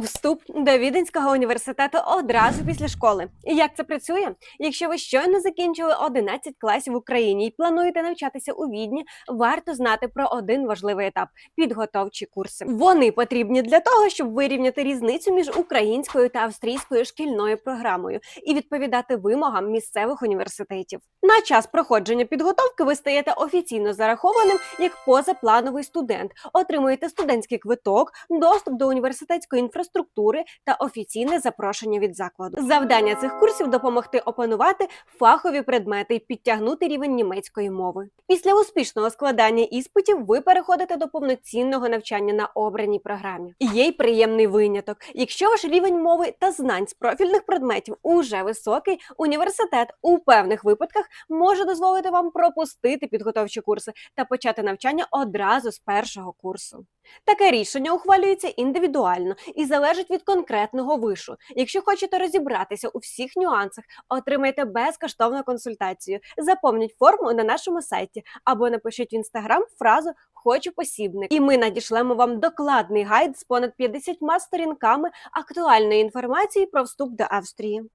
Вступ до Віденського університету одразу після школи. І як це працює? Якщо ви щойно закінчили 11 класів в Україні і плануєте навчатися у Відні, варто знати про один важливий етап підготовчі курси. Вони потрібні для того, щоб вирівняти різницю між українською та австрійською шкільною програмою і відповідати вимогам місцевих університетів. На час проходження підготовки ви стаєте офіційно зарахованим як позаплановий студент, отримуєте студентський квиток, доступ до університетської інфраструктури та офіційне запрошення від закладу. Завдання цих курсів допомогти опанувати фахові предмети і підтягнути рівень німецької мови. Після успішного складання іспитів ви переходите до повноцінного навчання на обраній програмі. Є й приємний виняток. Якщо ваш рівень мови та знань з профільних предметів уже високий, університет у певних випадках може дозволити вам пропустити підготовчі курси та почати навчання одразу з першого курсу. Таке рішення ухвалюється індивідуально і залежить від конкретного вишу. Якщо хочете розібратися у всіх нюансах, отримайте безкоштовну консультацію. Заповніть форму на нашому сайті або напишіть в інстаграм фразу Хочу посібник, і ми надішлемо вам докладний гайд з понад 50 сторінками актуальної інформації про вступ до Австрії.